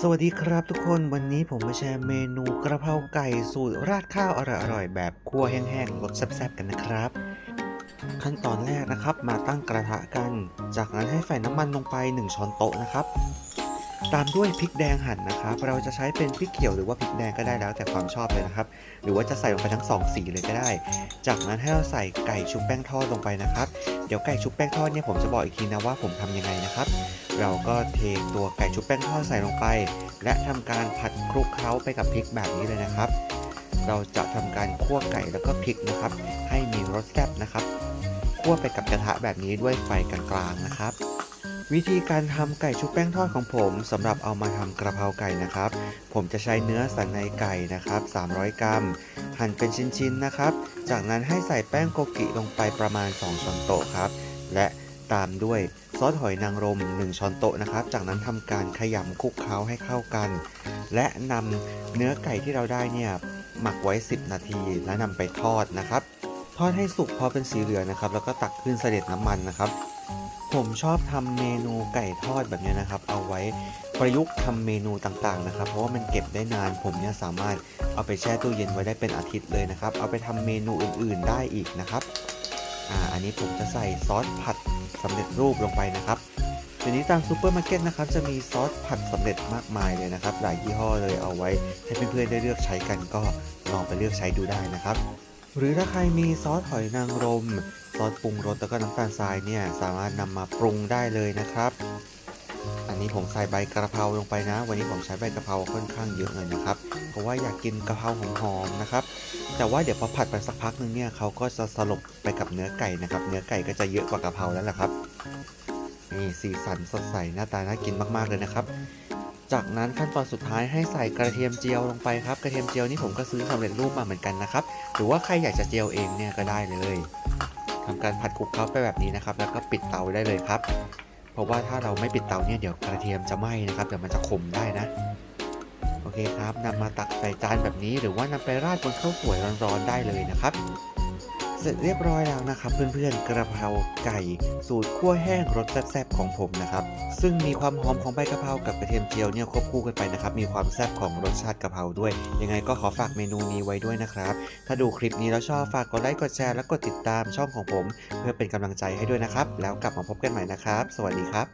สวัสดีครับทุกคนวันนี้ผมมาแชร์เมนูกระเพราไก่สูตรราดข้าวอร่อยๆแบบคั่วแห้งๆรสแซ่บๆกันนะครับ ขั้นตอนแรกนะครับมาตั้งกระทะกัน จากนั้นให้ใส่น้ำมันลงไป 1 ช้อนโต๊ะนะครับ ตามด้วยพริกแดงหั่นนะครับ เราจะใช้เป็นพริกเขียวหรือว่าพริกแดงก็ได้แล้วแต่ความชอบเลยนะครับ หรือว่าจะใส่ลงไปทั้งสองสีเลยก็ได้ จากนั้นให้เราใส่ไก่ชุบแป้งทอดลงไปนะครับ เดี๋ยวไก่ชุบแป้งทอดเนี่ยผมจะบอกอีกทีนะว่าผมทำยังไงนะครับ เราก็เทตัวไก่ชุบแป้งทอดใส่ลงไป และทำการผัดคลุกเคล้าไปกับพริกแบบนี้เลยนะครับ เราจะทำการคั่วไก่แล้วก็พริกนะครับ ให้มีรสแซ่บนะครับคั่วไปกับกระทะแบบนี้ด้วยไฟกลางๆนะครับ วิธีการทำไก่ชุบแป้งทอดของผมสำหรับเอามาทำกระเพราไก่นะครับ ผมจะใช้เนื้อสันในไก่นะครับ 300 กรัม หั่นเป็นชิ้นๆนะครับ จากนั้นให้ใส่แป้งโกกิลงไปประมาณ 2 ช้อนโต๊ะครับ และตามด้วยซอสหอยนางรม 1 ช้อนโต๊ะนะครับ จากนั้นทำการขยำคลุกเคล้าให้เข้ากัน และนำเนื้อไก่ที่เราได้เนี่ยหมักไว้ 10 นาที และนำไปทอดนะครับ ทอดให้สุกพอเป็นสีเหลืองนะครับ แล้วก็ตักขึ้นเสด็จน้ำมันนะครับ ผมชอบทำเมนูไก่ทอดแบบเนี้ยนะครับ เอาไว้ประยุกต์ทำเมนูต่างๆนะครับ เพราะว่ามันเก็บได้นาน ผมเนี่ยสามารถเอาไปแช่ตู้เย็นไว้ได้เป็นอาทิตย์เลยนะครับ เอาไปทำเมนูอื่นๆได้อีกนะครับอ่าอันนี้ผมจะใส่ซอสผัดสำเร็จรูปลงไปนะครับเดี๋ยวนี้ตามซูเปอร์มาร์เก็ตนะครับจะมีซอสผัดสำเร็จมากมายเลยนะครับ หลายยี่ห้อเลยเอาไว้ให้เพื่อนๆได้เลือกใช้กันก็ลองไปเลือกใช้ดูได้นะครับ หรือถ้าใครมีซอสหอยนางรม ซอสปรุงรสแล้วก็น้ำตาลทรายเนี่ยสามารถนำมาปรุงได้เลยนะครับ อันนี้ผมใส่ใบกระเพราลงไปนะ วันนี้ผมใช้ใบกระเพราค่อนข้างเยอะเลยนะครับ เพราะว่าอยากกินกระเพราหอมๆนะครับ แต่ว่าเดี๋ยวพอผัดไปสักพักหนึงเนี่ยเขาก็จะสลบไปกับเนื้อไก่นะครับ เนื้อไก่ก็จะเยอะกว่ากระเพราแล้วแหละครับนี่สีสันสดใสหน้าตาน่ากินมากๆเลยนะครับ จากนั้นขั้นตอนสุดท้ายให้ใส่กระเทียมเจียวลงไปครับ กระเทียมเจียวนี่ผมก็ซื้อสำเร็จรูปมาเหมือนกันนะครับ หรือว่าใครอยากจะเจียวเองเนี่ยก็ได้เลย ทำการผัดคลุกเคล้าไปแบบนี้นะครับ แล้วก็ปิดเตาได้เลยครับ เพราะว่าถ้าเราไม่ปิดเตาเนี่ยเดี๋ยวกระเทียมจะไหม้นะครับเดี๋ยวมันจะขมได้นะ โอเคครับนำมาตักใส่จานแบบนี้ หรือว่านำไปราดบนข้าวสวยร้อนๆได้เลยนะครับ เสร็จเรียบร้อยแล้วนะครับ เพื่อนๆกระเพราไก่ สูตรคั่วแห้งรสแซ่บๆของผมนะครับซึ่งมีความหอมของใบกะเพรากับกระเทียมเจียวเนี่ยควบคู่กันไปนะครับมีความแซ่บของรสชาติกะเพราด้วย ยังไงก็ขอฝากเมนูนี้ไว้ด้วยนะครับถ้าดูคลิปนี้แล้วชอบฝากกดไลค์กดแชร์และกดติดตามช่องของผม เพื่อเป็นกำลังใจให้ด้วยนะครับ แล้วกลับมาพบกันใหม่นะครับ สวัสดีครับ